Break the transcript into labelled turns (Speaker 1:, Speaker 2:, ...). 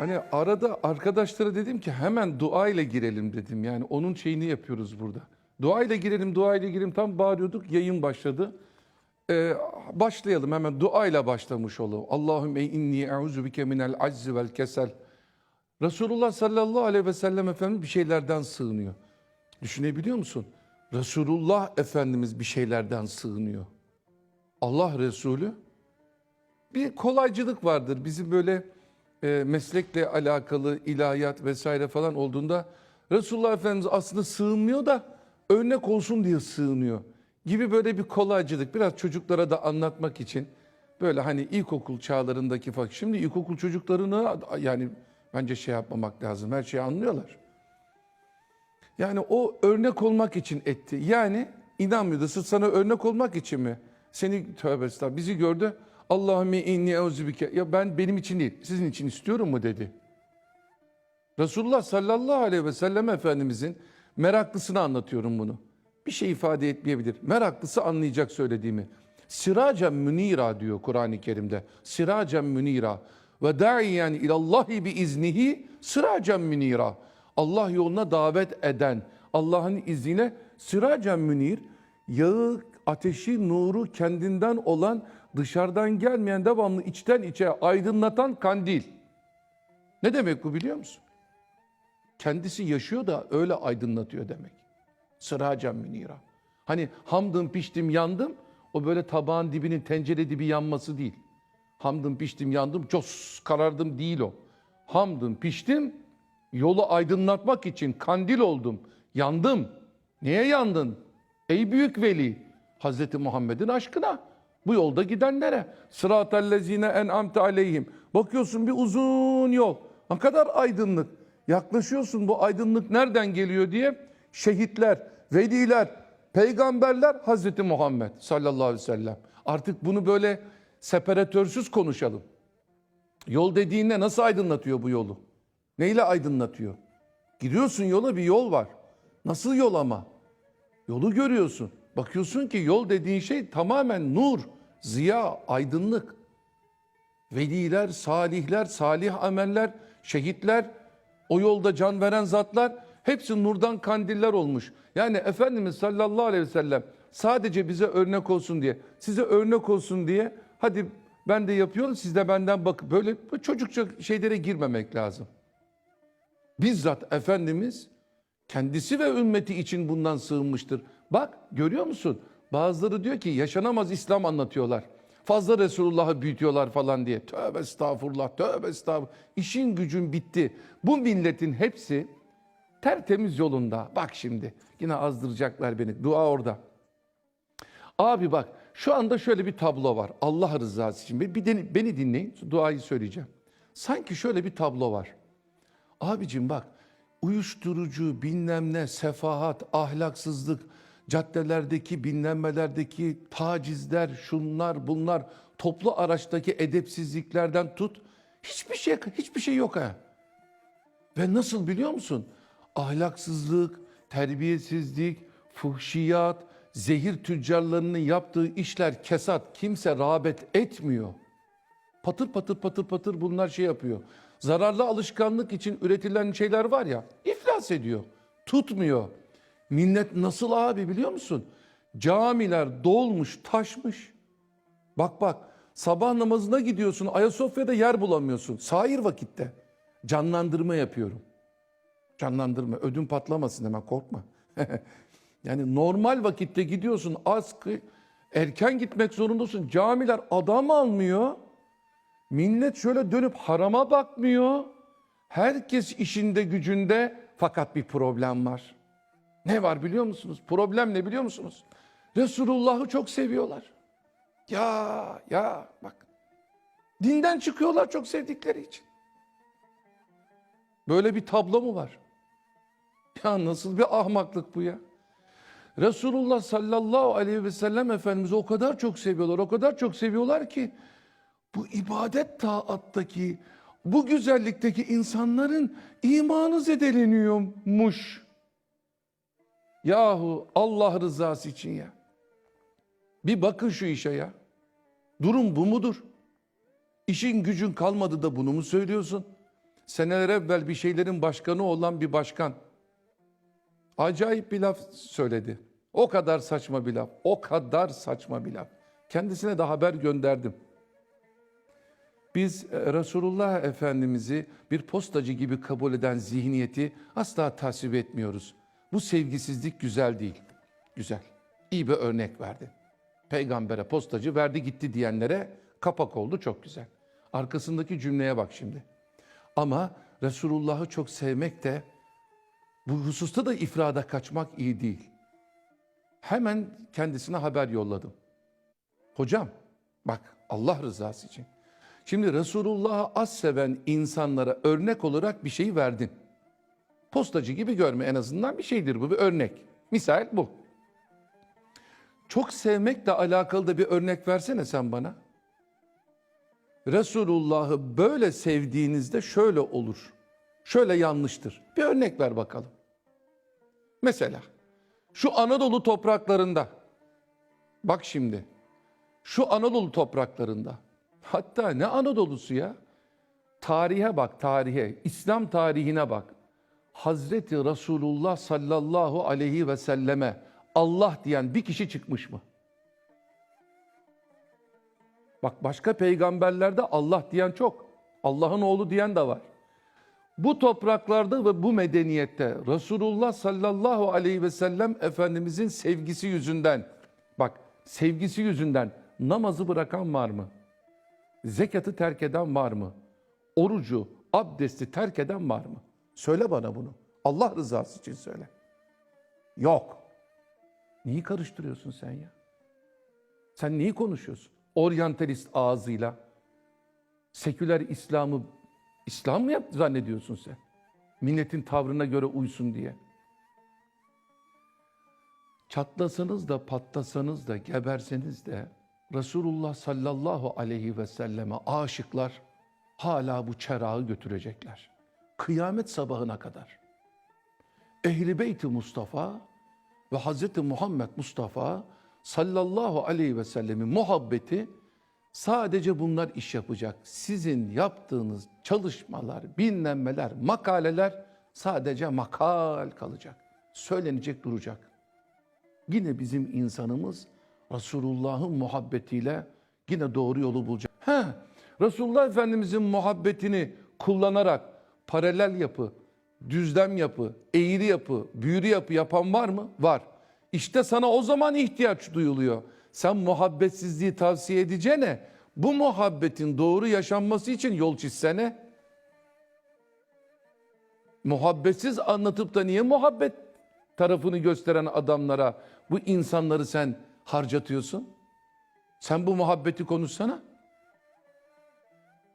Speaker 1: Hani arada arkadaşlara dedim ki hemen dua ile girelim dedim. Yani onun şeyini yapıyoruz burada. Dua ile girelim, dua ile girelim. Tam bağırıyorduk, yayın başladı. Ee, başlayalım hemen dua ile başlamış olalım. Allahümme inni e'uzu bike minel aczi vel kesel. Resulullah sallallahu aleyhi ve sellem Efendimiz bir şeylerden sığınıyor. Düşünebiliyor musun? Resulullah Efendimiz bir şeylerden sığınıyor. Allah Resulü bir kolaycılık vardır. Bizim böyle e, meslekle alakalı ilahiyat vesaire falan olduğunda Resulullah Efendimiz aslında sığınmıyor da örnek olsun diye sığınıyor gibi böyle bir kolaycılık. Biraz çocuklara da anlatmak için böyle hani ilkokul çağlarındaki fark. Şimdi ilkokul çocuklarını yani bence şey yapmamak lazım. Her şeyi anlıyorlar. Yani o örnek olmak için etti. Yani inanmıyordu. Sırf sana örnek olmak için mi? Seni tövbe estağfurullah bizi gördü. Allahümme inni euzubike. Ya ben benim için değil, sizin için istiyorum mu dedi. Resulullah sallallahu aleyhi ve sellem Efendimizin meraklısını anlatıyorum bunu. Bir şey ifade etmeyebilir. Meraklısı anlayacak söylediğimi. Siracen münira diyor Kur'an-ı Kerim'de. Siracen münira ve da'iyen ilallahi bi iznihi siracen münira. Allah yoluna davet eden, Allah'ın izniyle siracen münir, yağı, ateşi, nuru kendinden olan, dışarıdan gelmeyen, devamlı içten içe aydınlatan kandil. Ne demek bu biliyor musun? Kendisi yaşıyor da öyle aydınlatıyor demek. Sıracen münira. Hani hamdım piştim yandım, o böyle tabağın dibinin tencere dibi yanması değil. Hamdım piştim yandım, cos karardım değil o. Hamdım piştim, yolu aydınlatmak için kandil oldum. Yandım. Niye yandın? Ey büyük veli, Hazreti Muhammed'in aşkına. Bu yolda gidenlere. Sıratellezine en'amte aleyhim. Bakıyorsun bir uzun yol. Ne kadar aydınlık. Yaklaşıyorsun bu aydınlık nereden geliyor diye. Şehitler, veliler, peygamberler Hazreti Muhammed sallallahu aleyhi ve sellem. Artık bunu böyle separatörsüz konuşalım. Yol dediğinde nasıl aydınlatıyor bu yolu? Neyle aydınlatıyor? Giriyorsun yola bir yol var. Nasıl yol ama? Yolu görüyorsun. Bakıyorsun ki yol dediğin şey tamamen nur, ziya, aydınlık. Veliler, salihler, salih ameller, şehitler, o yolda can veren zatlar hepsi nurdan kandiller olmuş. Yani Efendimiz sallallahu aleyhi ve sellem sadece bize örnek olsun diye, size örnek olsun diye hadi ben de yapıyorum siz de benden bakın. Böyle çocukça şeylere girmemek lazım. Bizzat Efendimiz kendisi ve ümmeti için bundan sığınmıştır. Bak görüyor musun? Bazıları diyor ki yaşanamaz İslam anlatıyorlar. Fazla Resulullah'ı büyütüyorlar falan diye. Tövbe estağfurullah, tövbe estağfurullah. İşin gücün bitti. Bu milletin hepsi tertemiz yolunda. Bak şimdi yine azdıracaklar beni. Dua orada. Abi bak şu anda şöyle bir tablo var. Allah rızası için. Bir de, beni dinleyin. Duayı söyleyeceğim. Sanki şöyle bir tablo var. Abicim bak uyuşturucu, bilmem ne, sefahat, ahlaksızlık, caddelerdeki binlenmelerdeki tacizler, şunlar bunlar, toplu araçtaki edepsizliklerden tut. Hiçbir şey hiçbir şey yok ha. Ve nasıl biliyor musun? Ahlaksızlık, terbiyesizlik, fuhşiyat, zehir tüccarlarının yaptığı işler kesat. Kimse rağbet etmiyor. Patır patır patır patır bunlar şey yapıyor. Zararlı alışkanlık için üretilen şeyler var ya iflas ediyor. Tutmuyor. Millet nasıl abi biliyor musun? Camiler dolmuş, taşmış. Bak bak sabah namazına gidiyorsun Ayasofya'da yer bulamıyorsun. Sair vakitte. Canlandırma yapıyorum. Canlandırma. Ödüm patlamasın hemen korkma. yani normal vakitte gidiyorsun az erken gitmek zorundasın. Camiler adam almıyor. Millet şöyle dönüp harama bakmıyor. Herkes işinde gücünde fakat bir problem var. Ne var biliyor musunuz? Problem ne biliyor musunuz? Resulullah'ı çok seviyorlar. Ya ya bak. Dinden çıkıyorlar çok sevdikleri için. Böyle bir tablo mu var? Ya nasıl bir ahmaklık bu ya? Resulullah sallallahu aleyhi ve sellem Efendimiz'i o kadar çok seviyorlar, o kadar çok seviyorlar ki bu ibadet taattaki, bu güzellikteki insanların imanı zedeleniyormuş. Yahu Allah rızası için ya. Bir bakın şu işe ya. Durum bu mudur? İşin gücün kalmadı da bunu mu söylüyorsun? seneler evvel bir şeylerin başkanı olan bir başkan acayip bir laf söyledi. O kadar saçma bir laf. O kadar saçma bir laf. Kendisine de haber gönderdim. Biz e, Resulullah Efendimiz'i bir postacı gibi kabul eden zihniyeti asla tasvip etmiyoruz. Bu sevgisizlik güzel değil. Güzel. İyi bir örnek verdi. Peygambere postacı verdi gitti diyenlere kapak oldu çok güzel. Arkasındaki cümleye bak şimdi. Ama Resulullah'ı çok sevmek de bu hususta da ifrada kaçmak iyi değil. Hemen kendisine haber yolladım. Hocam bak Allah rızası için. Şimdi Resulullah'ı az seven insanlara örnek olarak bir şey verdin. Postacı gibi görme en azından bir şeydir bu bir örnek. Misal bu. Çok sevmekle alakalı da bir örnek versene sen bana. Resulullah'ı böyle sevdiğinizde şöyle olur. Şöyle yanlıştır. Bir örnek ver bakalım. Mesela şu Anadolu topraklarında bak şimdi şu Anadolu topraklarında hatta ne Anadolu'su ya tarihe bak tarihe İslam tarihine bak Hazreti Resulullah sallallahu aleyhi ve selleme Allah diyen bir kişi çıkmış mı? Bak başka peygamberlerde Allah diyen çok. Allah'ın oğlu diyen de var. Bu topraklarda ve bu medeniyette Resulullah sallallahu aleyhi ve sellem Efendimizin sevgisi yüzünden bak sevgisi yüzünden namazı bırakan var mı? Zekatı terk eden var mı? Orucu, abdesti terk eden var mı? Söyle bana bunu. Allah rızası için söyle. Yok. Neyi karıştırıyorsun sen ya? Sen neyi konuşuyorsun? Oryantalist ağzıyla. Seküler İslam'ı İslam mı yaptı zannediyorsun sen? Milletin tavrına göre uysun diye. Çatlasanız da patlasanız da geberseniz de Resulullah sallallahu aleyhi ve selleme aşıklar hala bu çerağı götürecekler. Kıyamet sabahına kadar. Ehli Beyt-i Mustafa ve Hazreti Muhammed Mustafa sallallahu aleyhi ve sellemin muhabbeti sadece bunlar iş yapacak. Sizin yaptığınız çalışmalar, binlenmeler, makaleler sadece makal kalacak. Söylenecek duracak. Yine bizim insanımız Resulullah'ın muhabbetiyle yine doğru yolu bulacak. He, Resulullah Efendimizin muhabbetini kullanarak paralel yapı, düzlem yapı, eğri yapı, büyürü yapı yapan var mı? Var. İşte sana o zaman ihtiyaç duyuluyor. Sen muhabbetsizliği tavsiye edeceğine bu muhabbetin doğru yaşanması için yol çizsene. Muhabbetsiz anlatıp da niye muhabbet tarafını gösteren adamlara bu insanları sen harcatıyorsun? Sen bu muhabbeti konuşsana.